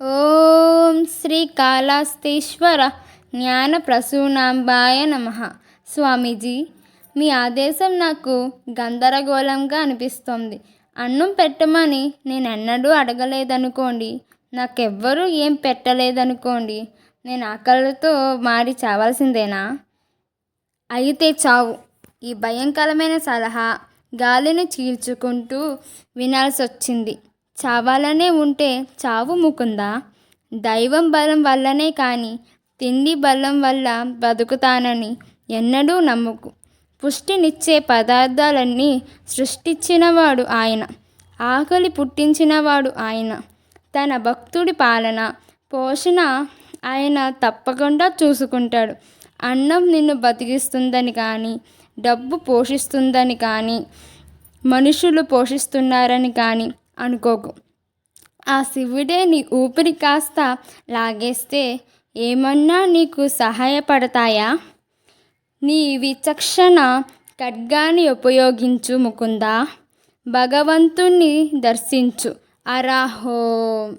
ఓం శ్రీ కాళహస్తీశ్వర జ్ఞాన ప్రసూనాంబాయ నమ. స్వామీజీ మీ ఆదేశం నాకు గందరగోళంగా అనిపిస్తోంది. అన్నం పెట్టమని నేను ఎన్నడూ అడగలేదనుకోండి. నాకెవ్వరూ ఏం పెట్టలేదనుకోండి. నేను ఆకలితో మారి చావాల్సిందేనా? అయితే చావు. ఈ భయంకరమైన సలహా గాలిని చీల్చుకుంటూ వినాల్సి వచ్చింది చావాలనే ఉంటే చావు ముకుందా? దైవం బలం వల్లనే కానీ తిండి బలం వల్ల బతుకుతానని ఎన్నడూ నమ్మకు. పుష్టినిచ్చే పదార్థాలన్నీ సృష్టించినవాడు ఆయన. ఆకలి పుట్టించినవాడు ఆయన. తన భక్తుడి పాలన పోషణ ఆయన తప్పకుండా చూసుకుంటాడు. అన్నం నిన్ను బతికిస్తుందని కానీ డబ్బు పోషిస్తుందని కానీ మనుషులు పోషిస్తున్నారని కానీ అనుకోకు. ఆ శివుడే నీ ఊపిరి కాస్త లాగేస్తే ఏమన్నా నీకు సహాయపడతాయా? నీ విచక్షణ ఖడ్గాని ఉపయోగించు ముకుందా? భగవంతుణ్ణి దర్శించు. అరాహో.